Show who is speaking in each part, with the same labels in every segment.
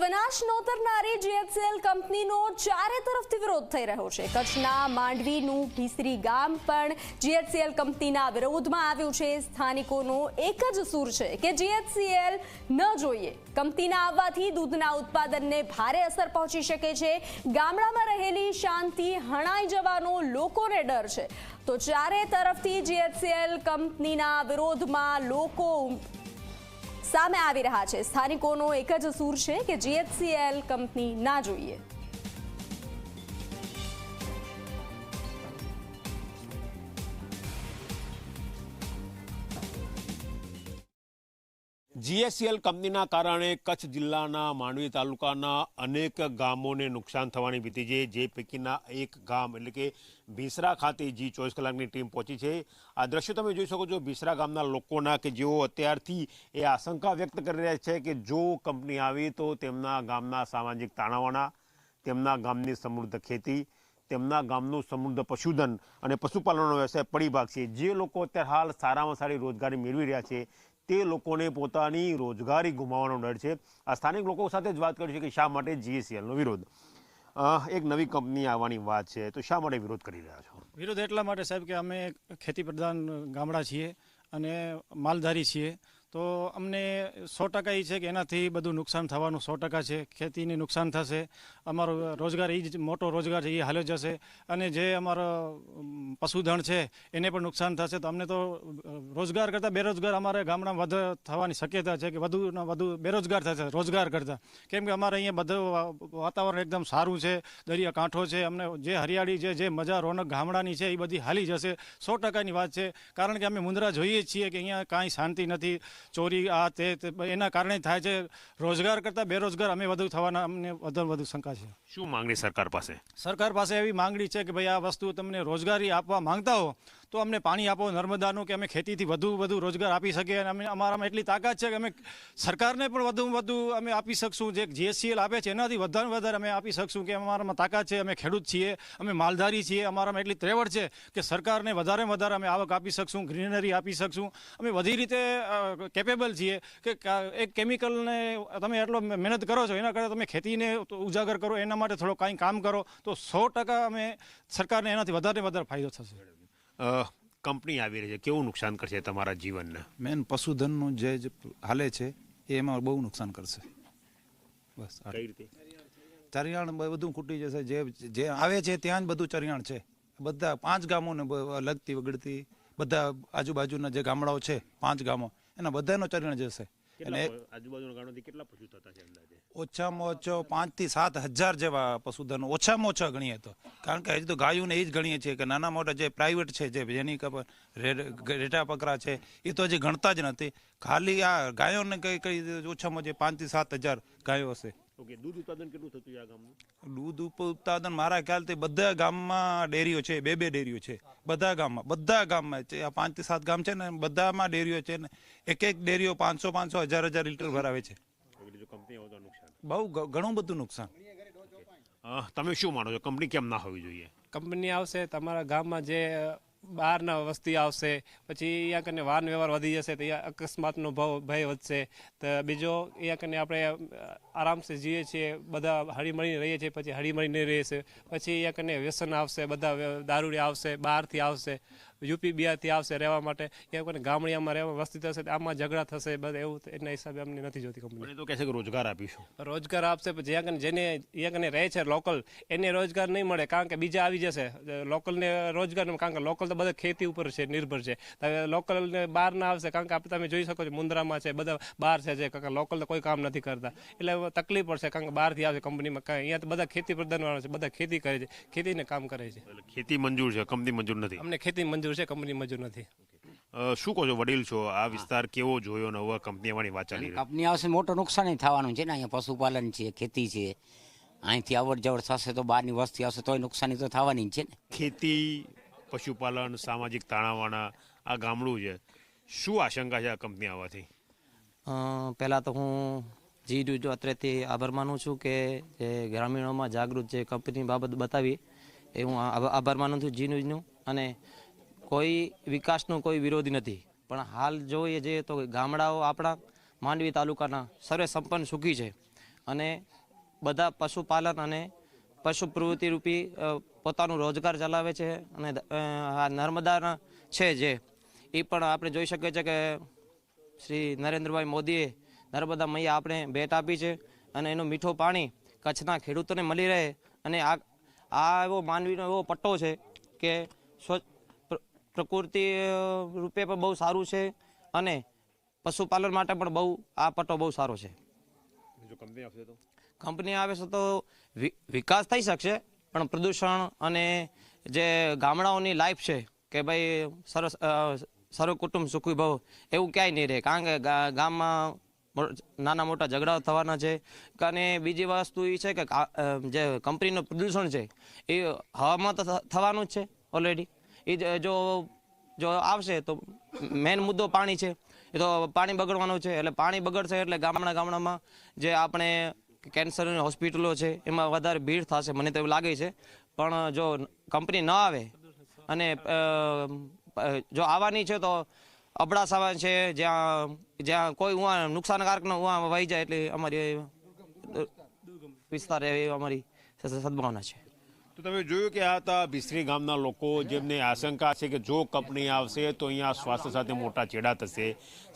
Speaker 1: વિનાશ નોતરનારી જીએચસીએલ કંપનીનો ચારે તરફથી વિરોધ થઈ રહ્યો છે. કચ્છના માંડવીનું ભીસરી ગામ પણ જીએચસીએલ કંપનીના વિરોધમાં આવ્યું છે. સ્થાનિકોનો એક જ સૂર છે કે જીએચસીએલ ન જોઈએ. કંપનીના આવવાથી દૂધના ઉત્પાદનને ભારે અસર પહોંચી શકે છે. ગામડામાં રહેલી શાંતિ હણાઈ જવાનો લોકોને ડર છે. તો ચારે તરફથી જીએચસીએલ કંપનીના વિરોધમાં લોકો સામે આવી રહ્યા છે. સ્થાનિકોનો એક જ સૂર છે કે જીએચસીએલ કંપની ના જોઈએ.
Speaker 2: જીએસસીએલ કંપનીના કારણે કચ્છ જિલ્લાના માંડવી તાલુકાના અનેક ગામોને નુકસાન થવાની ભીતિ છે. જે પૈકીના એક ગામ એટલે કે ભીસરા ખાતે જી ચોવીસ કલાકની ટીમ પહોંચી છે. આ દ્રશ્યો તમે જોઈ શકો છો. ભીસરા ગામના લોકોના કે જેઓ અત્યારથી એ આશંકા વ્યક્ત કરી રહ્યા છે કે જો કંપની આવી તો તેમના ગામના સામાજિક તાણાવાણા તેમના ગામની સમૃદ્ધ ખેતી, તેમના ગામનું સમૃદ્ધ પશુધન અને પશુપાલનનો વ્યવસાય પડી ભાગશે જે લોકો અત્યારે હાલ સારામાં સારી રોજગારી મેળવી રહ્યા છે. તે લોકોને પોતાની રોજગારી ગુમાવવાનો ડર છે. આ સ્થાનિક લોકો સાથે જ વાત કરી છે કે શા માટે જીએસસીએલનો વિરોધ? એક નવી કંપની આવવાની વાત છે. તો શા માટે વિરોધ કરી રહ્યા છો?
Speaker 3: વિરોધ એટલા માટે સાહેબ કે અમે ખેતી પ્રધાન ગામડા છીએ અને માલધારી છીએ. તો અમને સો ટકા એ છે કે એનાથી બધું નુકસાન થવાનું સો ટકા છે. ખેતીને નુકસાન થશે. અમારો રોજગાર એ જ, મોટો રોજગાર છે એ હાલ્યો જશે. અને જે અમારો પશુધન છે, એને પણ નુકસાન થશે. તો અમને તો રોજગાર કરતાં બેરોજગાર અમારે ગામડામાં વધુ થવાની શક્યતા છે કે વધુ વધુ બેરોજગાર થશે, રોજગાર કરતાં. કેમ કે અમારે અહીંયા બધું વાતાવરણ એકદમ સારું છે, દરિયા કાંઠો છે, અમને જે હરિયાળી છે, જે મજા, રોનક ગામડાની છે એ બધી હાલી જશે. સો ટકાની વાત છે. કારણ કે અમે મુંદ્રા જોઈએ છીએ કે અહીંયા કાંઈ શાંતિ નથી. ચોરી આ તે એના કારણે થાય છે. રોજગાર કરતાં બેરોજગાર અમે વધુ થવાના અમને વધુ વધુ શંકા છે.
Speaker 2: શું માંગણી સરકાર પાસે?
Speaker 3: સરકાર પાસે એવી માંગણી છે કે ભાઈ આ વસ્તુ તમને રોજગારી આપવા માંગતા હો તો અમને પાણી આપો, નર્મદાનું કે અમે ખેતીથી વધુ વધુ રોજગાર આપી શકીએ અને અમે અમારામાં એટલી તાકાત છે કે અમે સરકારને પણ વધુ વધુ અમે આપી શકશું. જે જીએસસીએલ આપે છે, એનાથી વધારે વધારે અમે આપી શકશું કે અમારામાં તાકાત છે, અમે ખેડૂત છીએ, અમે માલધારી છીએ, અમારામાં એટલી ત્રેવડ છે કે સરકારને વધારે વધારે અમે આવક આપી શકશું, ગ્રીનરી આપી શકશું. અમે બધી રીતે કેપેબલ છીએ કે એક કેમિકલને તમે એટલો મહેનત કરો છો, એના કરતાં તમે ખેતીને ઉજાગર કરો, એના માટે થોડો કાંઈ કામ કરો, તો સો ટકા અમે સરકારને એનાથી વધારે વધારે ફાયદો થશે.
Speaker 2: કંપની આવી રહી છે. કેવું નુકસાન કરશે તમારા જીવનને?
Speaker 4: મેન પશુધનનું જે જ હાલે છે એ એમાં બહુ નુકસાન કરશે. બસ
Speaker 2: કઈ રીતે?
Speaker 4: ચરિયાણ બધું ખૂટી જશે. જે જે આવે છે ત્યાં જ બધું ચરિયાણ છે. બધા પાંચ ગામોને લગતી વગડતી બધા આજુબાજુના જે ગામડાઓ છે પાંચ ગામો એના બધાનો ચરિયાણ જશે. અને
Speaker 2: આજુબાજુના ગામોથી કેટલા પશુ થતા છે અંદાજે?
Speaker 4: ઓછામાં ઓછો પાંચથી સાત હજાર જેવા પશુધન ઓછામાં ઓછા ગણીએ તો. કારણ કે હજી તો ગાયોને એ જ ગણીએ છીએ કે નાના મોટા જે પ્રાઇવેટ છે જે જેની ખબર રેટા પકરા છે એ તો હજી ગણતા જ નથી. ખાલી આ ગાયોને કઈ કઈ ઓછામાં જે પાંચથી સાત હજાર ગાયો હશે.
Speaker 2: ઓકે દૂધ ઉત્પાદન કેટલું થતું આ ગામનું
Speaker 4: દૂધ ઉત્પાદન મારા ખ્યાલથી બધા ગામમાં ડેરીઓ છે બે બે ડેરીઓ છે બધા ગામમાં બધા ગામમાં છે આ પાંચથી સાત ગામ છે ને બધામાં ડેરીઓ છે ને એક એક ડેરીઓ પાંચસો પાંચસો હજાર હજાર લીટર ભરાવે છે.
Speaker 2: ઓકે, જો કંપની આવે તો નુકસાન.
Speaker 4: બહુ ઘણું બધું નુકસાન.
Speaker 2: તમે શું માનો છો? કંપની કેમ ના હોવી જોઈએ?
Speaker 5: કંપની આવશે તમારા ગામમાં જે બહારના વસ્તી આવશે, પછી અહીંયા કને વાહન વ્યવહાર વધી જશે, તો અહીંયા અકસ્માતનો ભાવ, ભય વધશે. તો બીજો અહીંયા કને આપણે આરામથી જીએ છીએ, બધા હળીમળીને રહીએ છીએ, પછી હળીમળીને રહીએ છીએ પછી અહીંયા કને વ્યસન આવશે, બધા દારૂડી આવશે, બહારથી આવશે. યુપી બિહારથી આવશે રહેવા માટે. અહીંયા કોઈને ગામડિયામાં રહેવા વસ્તી થશે આમાં ઝઘડા થશે બસ એવું એના હિસાબે અમને નથી જોતી કંપની
Speaker 2: તો કહે છે કે રોજગાર આપીશું.
Speaker 5: રોજગાર આપશે પણ જ્યાં કને જેને અહીંયા કને રહે છે લોકલ એને રોજગાર નહીં મળે કારણ કે બીજા આવી જશે. લોકલને રોજગાર કારણ કે લોકલ તો બધા ખેતી ઉપર છે નિર્ભર છે. લોકલને બહાર ના આવશે કારણ કે આપણે તમે જોઈ શકો છો મુન્દ્રામાં છે બધા બહાર છે કારણ કે લોકલ તો કોઈ કામ નથી કરતા. એટલે તકલીફ પડશે કારણ કે બહારથી આવશે કંપનીમાં કાંઈ અહીંયા તો બધા ખેતી પ્રધાન વાળા છે બધા ખેતી કરે છે ખેતીને કામ કરે છે.
Speaker 2: ખેતી મંજૂર છે કંપની મંજૂર નથી.
Speaker 5: અમને ખેતી મંજૂર છે કંપની મજૂર નથી.
Speaker 2: શું કહો છો વડીલ છો? આ વિસ્તાર કેવો જોયો ને હવે કંપની આવવાની વાત ચાલી
Speaker 6: કંપની આવશે મોટું નુકસાન થવાનું છે ને અહીંયા પશુપાલન છે ખેતી છે. અહીંથી અવર જવર થશે તો બહારની વસ્તી આવશે તોય નુકસાની તો થવાની જ છે ને.
Speaker 2: ખેતી પશુપાલન સામાજિક તાણાવાણા આ ગામડું છે. શું આશંકા છે આ કંપની આવવાથી?
Speaker 7: પહેલાં તો હું જી ન્યૂઝ અત્રેથી આભાર માનું છું કે જે ગ્રામીણોમાં જાગૃત જે કંપની બાબત બતાવી એ હું આ- આભાર માનું છું જી ન્યૂઝનું. અને કોઈ વિકાસનો કોઈ વિરોધી નથી. પણ હાલ જોઈએ જઈએ તો ગામડાઓ આપણા માંડવી તાલુકાના સર્વે સંપન્ન સુખી છે. અને બધા પશુપાલન અને પશુ પ્રવૃત્તિ રૂપી પોતાનું રોજગાર ચલાવે છે અને આ નર્મદાના છે જે એ પણ આપણે જોઈ શકીએ છીએ કે શ્રી નરેન્દ્રભાઈ મોદીએ નર્મદા મૈયા આપણે ભેટ આપી છે અને એનું મીઠું પાણી કચ્છના ખેડૂતોને મળી રહે. અને આ આ એવો માનવીનો એવો પટ્ટો છે કે સ્વ- પ્ર- પ્રકૃતિ રૂપે પણ બહુ સારું છે અને પશુપાલન માટે પણ બહુ આ પટ્ટો બહુ સારો છે.
Speaker 2: જો કંપની આવશે તો?
Speaker 7: કંપની આવે છે તો વિકાસ થઈ શકશે પણ પ્રદૂષણ અને જે ગામડાઓની લાઈફ છે કે ભાઈ સરસ સર્વ કુટુંબ સુખી ભવ એવું ક્યાંય નહીં રહે. કારણ કે ગામમાં નાના મોટા ઝઘડાઓ થવાના છે. અને બીજી વસ્તુ એ છે કે જે કંપનીનું પ્રદૂષણ છે એ હવામાં તો થવાનું જ છે ઓલરેડી એ જ, જો આવશે તો મેન મુદ્દો પાણી છે. એ તો પાણી બગડવાનું છે. એટલે પાણી બગડશે એટલે ગામડા ગામડામાં જે આપણે કેન્સરની હોસ્પિટલો છે, એમાં વધારે ભીડ થશે. મને તો એવું લાગે છે. પણ જો કંપની ન આવે અને જો આવવાની છે તો અબડાસા છે, જ્યાં જ્યાં કોઈ ઉવા નુકસાનકારક ન ઉવા વહી જાય એટલે અમારી વિસ્તાર એવી અમારી સદભાવના છે.
Speaker 2: તો તમે જોયું કે આ હતા ભીસરી ગામના લોકો જેમને આશંકા છે કે જો કંપની આવશે તો અહીંયા સ્વાસ્થ્ય સાથે મોટા ચેડા થશે,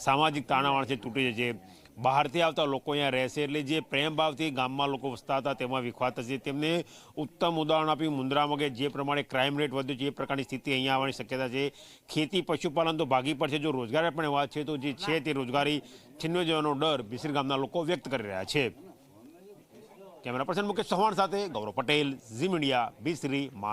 Speaker 2: સામાજિક તાણાવાણ છે તૂટી જશે. બહારથી આવતા લોકો અહીંયા રહેશે એટલે જે પ્રેમ ભાવથી ગામમાં લોકો વસતા હતા તેમાં વિખવાત થશે. તેમને ઉત્તમ ઉદાહરણ આપી મુન્દ્રામાં કે જે પ્રમાણે ક્રાઇમ રેટ વધ્યો છે એ પ્રકારની સ્થિતિ અહીંયા આવવાની શક્યતા છે. ખેતી પશુપાલન તો ભાગી પડશે. જો રોજગારી પણ વાત છે તો જે છે તે રોજગારી છીનવી જવાનો ડર ભીસરી ગામના લોકો વ્યક્ત કરી રહ્યા છે. કેમેરા પર્સન મુકેશ ચૌહાણ સાથે ગૌરવ પટેલ ઝી મીડિયા બિસ્રી માંડ